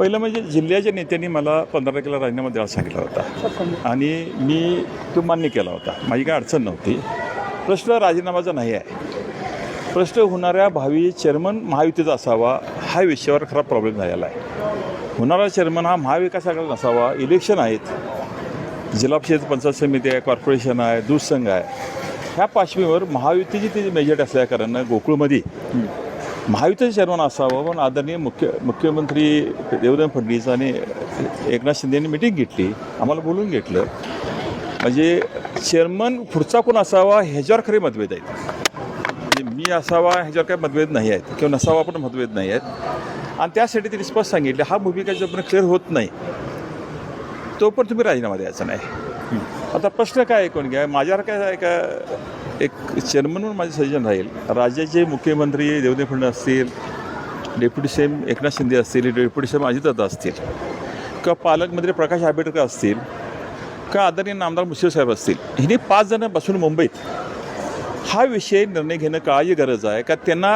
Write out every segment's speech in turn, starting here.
पहिलं म्हणजे जिल्ह्याच्या नेत्यांनी मला पंधरा तारखेला राजीनामा द्यायला सांगितला होता. आणि मी तो मान्य केला होता. माझी काय अडचण नव्हती. प्रश्न राजीनामाचा नाही आहे. प्रश्न होणाऱ्या भावी चेअरमन महायुतीचा असावा हा विषयावर खरा प्रॉब्लेम झालेला आहे. होणारा चेअरमन हा महाविकास आघाडी नसावा. इलेक्शन आहेत. जिल्हा परिषद पंचायत समिती आहे कॉर्पोरेशन आहे दूध संघ आहे. ह्या पार्श्वीवर महायुतीची ती मेजॉरिटी असल्याकारणानं गोकुळमध्ये महायुतीचं चेअरमन असावं पण आदरणीय मुख्य मुख्यमंत्री देवेंद्र फडणवीस आणि एकनाथ शिंदे यांनी मिटिंग घेतली. आम्हाला बोलून घेतलं. म्हणजे चेअरमन पुढचा कोण असावा ह्याच्यावर खरे मतभेद आहेत. म्हणजे मी असावा ह्याच्यावर काही मतभेद नाही आहेत. किंवा नसावा पण मतभेद नाही आहेत. आणि त्यासाठी त्यांनी स्पष्ट सांगितले हा भूमिका जोपर्यंत क्लिअर होत नाही तो पण तुम्ही राजीनामा द्यायचा नाही. आता प्रश्न काय ऐकून घ्या? माझ्यावर काय आहे का? एक चेअरमन म्हणून माझे सजेशन राहील. राज्याचे मुख्यमंत्री देवेंद्र फडणवीस असतील डेप्युटी सीएम एकनाथ शिंदे असतील डेप्युटी सीएम अजितदादा असतील किंवा पालकमंत्री प्रकाश आंबेडकर असतील का आदरणीय नामदार मुश्रीफ साहेब असतील हिने पाच जण बसून मुंबईत. हा विषय निर्णय घेणं काळाची गरज आहे. का त्यांना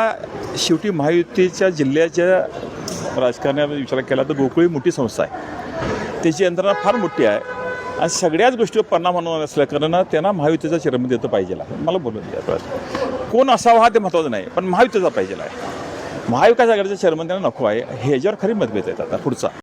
शेवटी महायुतीच्या जिल्ह्याच्या राजकारणामध्ये विचार केला तर गोकुळी मोठी संस्था आहे. त्याची यंत्रणा फार मोठी आहे. आणि सगळ्याच गोष्टीवर परिणाम होणार असल्याकारणानं त्यांना महायुतीचा चेअरमन देतं पाहिजे मला बोलून द्या कोण असावा हा ते महत्त्वाचं नाही पण महायुतीचा पाहिजे आहे. महाविकास आघाडीचा चेअरमन त्यांना नको आहे ह्याच्यावर खरी मतभेद आहेत आता पुढचा.